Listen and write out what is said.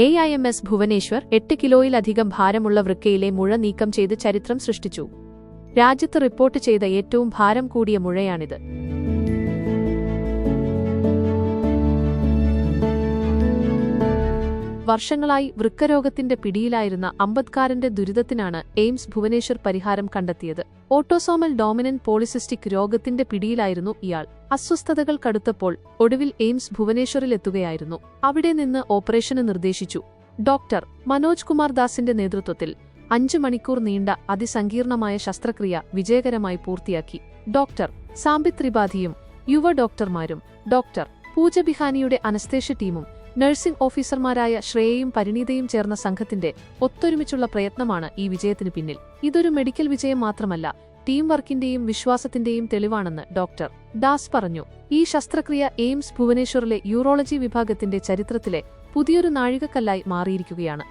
A I M S Bhubaneswar എട്ട് കിലോയിലധികം ഭാരമുള്ള വൃക്കയിലെ മുഴ നീക്കം ചെയ്ത് ചരിത്രം സൃഷ്ടിച്ചു. രാജ്യത്ത് റിപ്പോർട്ട് ചെയ്ത ഏറ്റവും ഭാരം കൂടിയ മുഴയാണിത്. വർഷങ്ങളായി വൃക്കരോഗത്തിന്റെ പിടിയിലായിരുന്ന അമ്പത്കാരന്റെ ദുരിതത്തിനാണ് എയിംസ് ഭുവനേശ്വർ പരിഹാരം കണ്ടെത്തിയത്. ഓട്ടോസോമൽ ഡോമിനന്റ് പോളിസിസ്റ്റിക് രോഗത്തിന്റെ പിടിയിലായിരുന്നു ഇയാൾ. അസ്വസ്ഥതകൾ കടുത്തപ്പോൾ ഒടുവിൽ എയിംസ് ഭുവനേശ്വറിലെത്തുകയായിരുന്നു. അവിടെ നിന്ന് ഓപ്പറേഷന് നിർദ്ദേശിച്ചു. ഡോക്ടർ മനോജ് കുമാർ ദാസിന്റെ നേതൃത്വത്തിൽ അഞ്ചു മണിക്കൂർ നീണ്ട അതിസങ്കീർണമായ ശസ്ത്രക്രിയ വിജയകരമായി പൂർത്തിയാക്കി. ഡോക്ടർ സാംബിത് ത്രിപാഠിയും യുവ ഡോക്ടർമാരും ഡോക്ടർ പൂജ ബിഹാനിയുടെ അനസ്തേഷ്യ ടീമും നഴ്സിംഗ് ഓഫീസർമാരായ ശ്രേയയും പരിണീതയും ചേർന്ന സംഘത്തിന്റെ ഒത്തൊരുമിച്ചുള്ള പ്രയത്നമാണ് ഈ വിജയത്തിന് പിന്നിൽ. ഇതൊരു മെഡിക്കൽ വിജയം മാത്രമല്ല ടീം വർക്കിന്റെയും വിശ്വാസത്തിന്റെയും തെളിവാണെന്ന് ഡോക്ടർ ദാസ് പറഞ്ഞു. ഈ ശസ്ത്രക്രിയ എയിംസ് ഭുവനേശ്വറിലെ യൂറോളജി വിഭാഗത്തിന്റെ ചരിത്രത്തിലെ പുതിയൊരു നാഴികക്കല്ലായി മാറിയിരിക്കുകയാണ്.